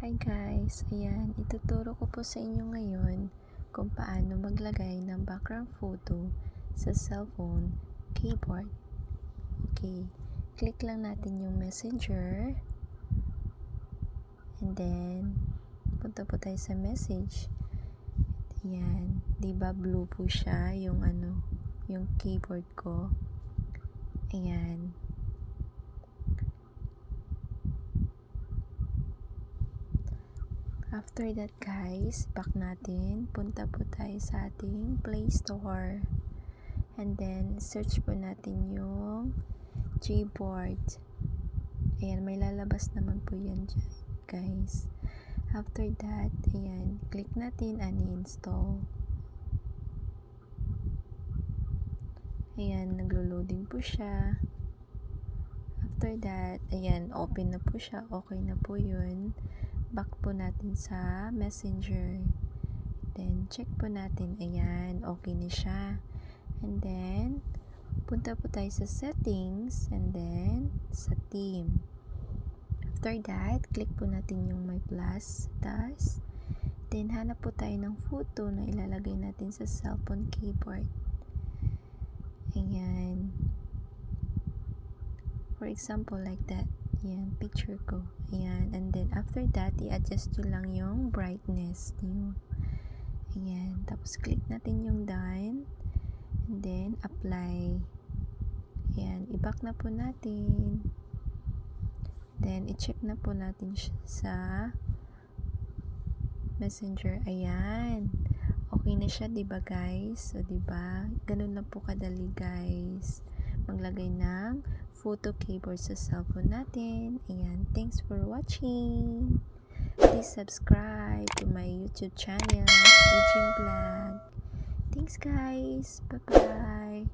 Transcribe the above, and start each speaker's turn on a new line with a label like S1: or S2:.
S1: Hi guys! Ayan, ituturo ko po sa inyo ngayon kung paano maglagay ng background photo sa cellphone keyboard. Okay, click lang natin yung messenger and then punta po tayo sa message. Ayan, di ba blue po siya yung ano, yung keyboard ko. Ayan. After that guys, back natin, punta po tayo sa ating Play Store. And then, search po natin yung Gboard. Ayan, may lalabas naman po yan dyan, guys. After that, ayan, click natin uninstall. Ayan, naglo-loading po siya. After that, ayan, open na po siya. Okay na po yun back po natin sa messenger. Then check po natin. Ayan okay na siya. And then punta po tayo sa settings and then sa theme after that click po natin yung may plus taas. Then hanap po tayo ng photo na ilalagay natin sa cellphone keyboard. Ayan. For example like that Ayan, picture ko. Ayan, and then after that, i-adjust nyo lang yung brightness nyo. Ayan, tapos click natin yung done. And then, apply. Ayan, i-back na po natin. Then, i-check na po natin sa messenger. Ayan. Okay na siya, 'di ba guys? So, 'di ba? Ganun lang po kadali, guys. Maglagay ng photo keyboard sa cellphone natin. Ayan. Thanks for watching. Please subscribe to my YouTube channel, Aging Vlog. Thanks guys. Bye-bye.